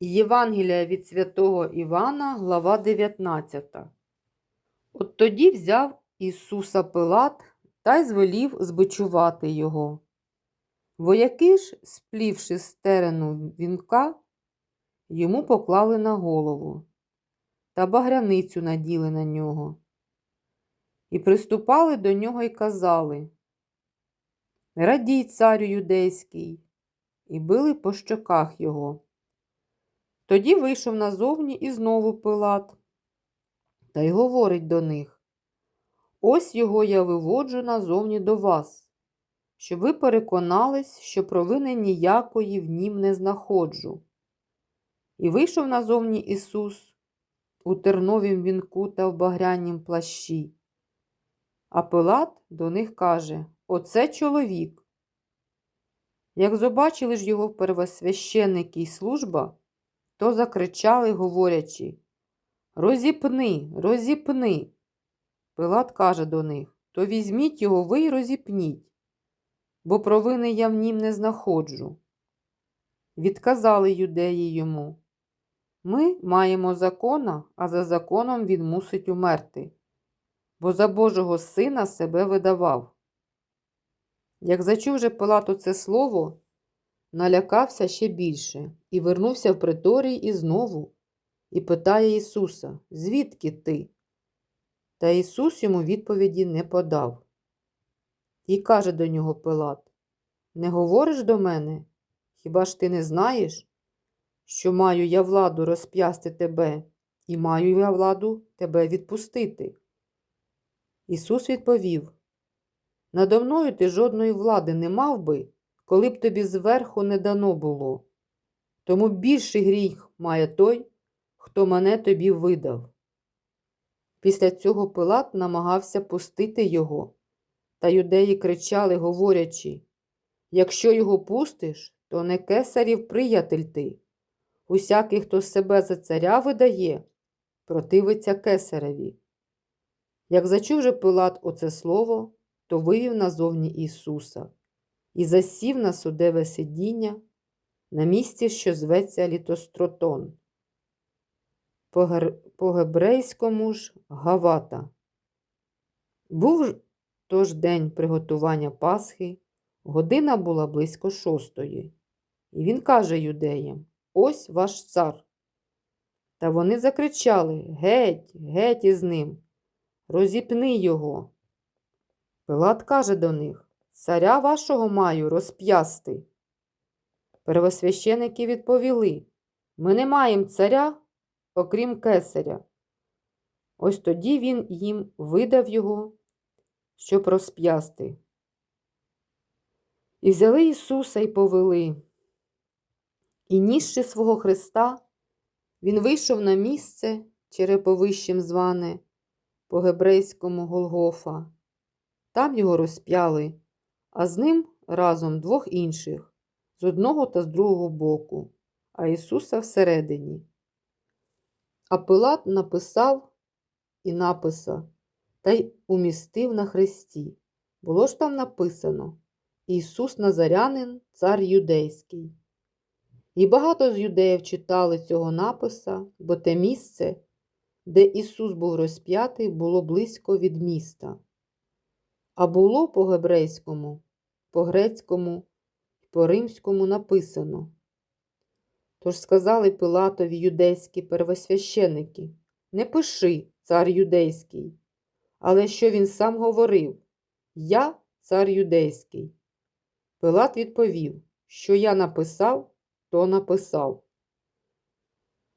Євангелія від святого Івана, глава 19. От тоді взяв Ісуса Пилат та й звелів збичувати його. Вояки ж, сплівши стерену вінка, йому поклали на голову та багряницю наділи на нього. І приступали до нього й казали Радій, царю юдейський, і били по щоках його. Тоді вийшов назовні і знову Пилат, та й говорить до них Ось його я виводжу назовні до вас, щоб ви переконались, що провини ніякої в нім не знаходжу. І вийшов назовні Ісус у терновім вінку та в багрянім плащі. А Пилат до них каже Оце чоловік. Як побачили ж його первосвященники й служба, то закричали, говорячи Розіпни, розіпни. Пилат каже до них То візьміть його ви й розіпніть, бо провини я в нім не знаходжу. Відказали юдеї йому Ми маємо закона, а за законом він мусить умерти, бо за Божого сина себе видавав. Як зачув же Пилат оце слово, налякався ще більше і вернувся в приторій і знову, і питає Ісуса, звідки ти? Та Ісус йому відповіді не подав. І каже до нього Пилат: Не говориш до мене? Хіба ж ти не знаєш, що маю я владу розп'ясти тебе, і маю я владу тебе відпустити? Ісус відповів: Надо мною ти жодної влади не мав би, коли б тобі зверху не дано було. Тому більший гріх має той, хто мене тобі видав. Після цього Пилат намагався пустити його, та юдеї кричали, говорячи Якщо його пустиш, то не кесарів приятель ти. Усякий, хто себе за царя видає, противиться кесареві. Як зачув же Пилат оце слово, то вивів назовні Ісуса і засів на судеве сидіння на місці, що зветься Літостротон. По гебрейському ж Гавата. Був тож день приготування Пасхи, година була близько шостої, і він каже юдеям: Ось ваш цар. Та вони закричали Геть, геть із ним, розіпни його. Пилат каже до них Царя вашого маю розп'ясти. Первосвященики відповіли Ми не маємо царя, окрім кесаря. Ось тоді він їм видав його, щоб розп'ясти. І взяли Ісуса і повели. І нісши свого Христа, Він вийшов на місце, череповищем зване, по гебрейському Голгофа. Там його розп'яли, а з ним разом двох інших, з одного та з другого боку, а Ісуса всередині. А Пилат написав і написа та й умістив на хресті. Було ж там написано Ісус Назарянин, цар юдейський. І багато з юдеїв читали цього написа, бо те місце, де Ісус був розп'ятий, було близько від міста. А було по гебрейському, по грецькому і по римському написано. Тож сказали Пилатові юдейські первосвященики Не пиши, цар юдейський, але що він сам говорив Я цар юдейський. Пилат відповів, що я написав, то написав.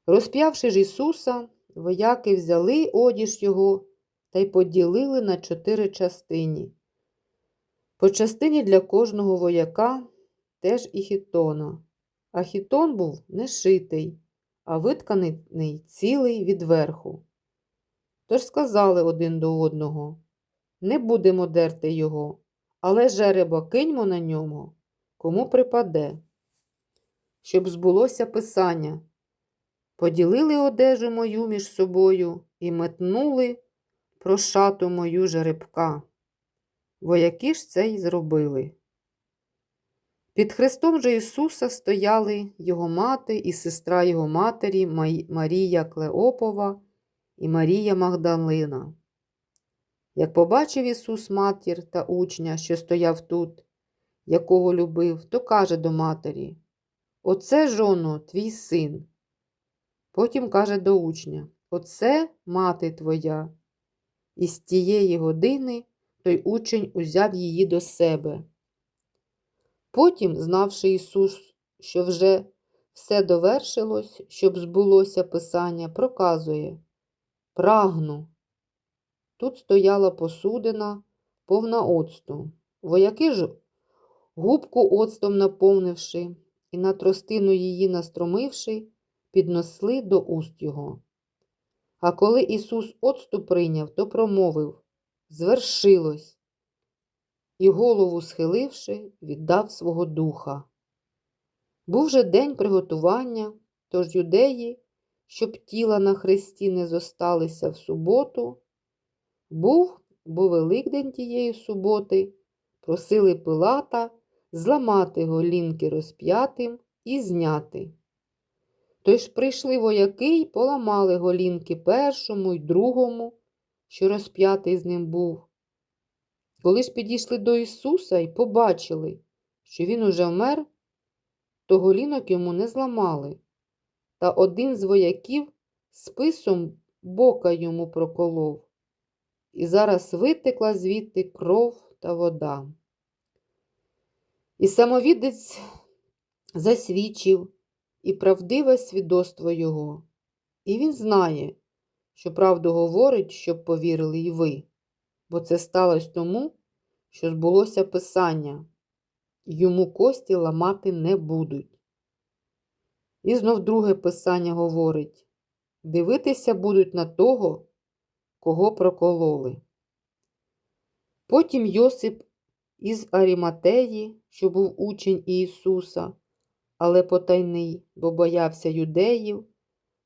Розп'явши ж Ісуса, вояки взяли одіж його та й поділили на чотири частині. По частині для кожного вояка теж і хітона, а хітон був не шитий, а витканий цілий від верху. Тож сказали один до одного не будемо дерти його, але жеребо киньмо на ньому, кому припаде. Щоб збулося писання. Поділили одежу мою між собою і метнули про шату мою жеребка. Вояки ж це й зробили. Під хрестом же Ісуса стояли його мати і сестра його матері Марія Клеопова і Марія Магдалина. Як побачив Ісус матір та учня, що стояв тут, якого любив, то каже до матері: Оце, жоно, твій син. Потім каже до учня: Оце мати твоя. І з тієї години той учень узяв її до себе. Потім, знавши Ісус, що вже все довершилось, щоб збулося Писання, проказує Прагну. Тут стояла посудина, повна оцту. Вояки ж, губку оцтом наповнивши і на тростину її настромивши, піднесли до уст його. А коли Ісус оцту прийняв, то промовив Звершилось, і голову схиливши, віддав свого духа. Був же день приготування, тож юдеї, щоб тіла на хресті не зосталися в суботу, був, бо Великдень тієї суботи, просили Пилата зламати голінки розп'ятим і зняти. Тож прийшли вояки й поламали голінки першому й другому, що розп'ятий з ним був. Коли ж підійшли до Ісуса і побачили, що Він уже вмер, то голінок йому не зламали, та один з вояків списом бока йому проколов, і зараз витекла звідти кров та вода. І самовідець засвідчив і правдиве свідоцтво його, і він знає, що правду говорить, щоб повірили й ви, бо це сталося тому, що збулося Писання, йому кості ламати не будуть. І знов друге Писання говорить дивитися будуть на того, кого прокололи. Потім Йосип із Аріматеї, що був учень Ісуса, але потайний, бо боявся юдеїв,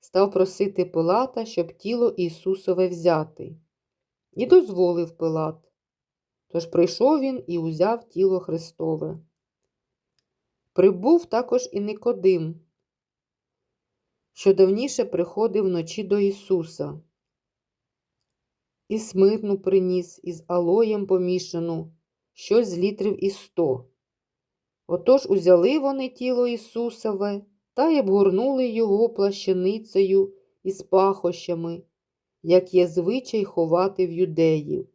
став просити Пилата, щоб тіло Ісусове взяти, і дозволив Пилат. Тож прийшов він і узяв тіло Христове. Прибув також і Никодим, що давніше приходив вночі до Ісуса. І смирну приніс із алоєм помішану, щось з літрів і сто. Отож узяли вони тіло Ісусове та й обгорнули його плащаницею із пахощами, як є звичай ховати в юдеїв.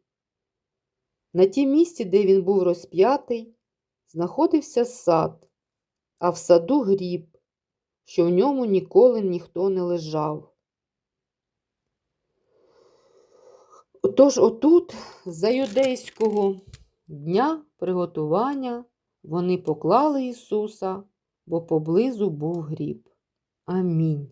На тім місці, де він був розп'ятий, знаходився сад, а в саду гріб, що в ньому ніколи ніхто не лежав. Тож отут, за юдейського дня приготування, вони поклали Ісуса, бо поблизу був гріб. Амінь.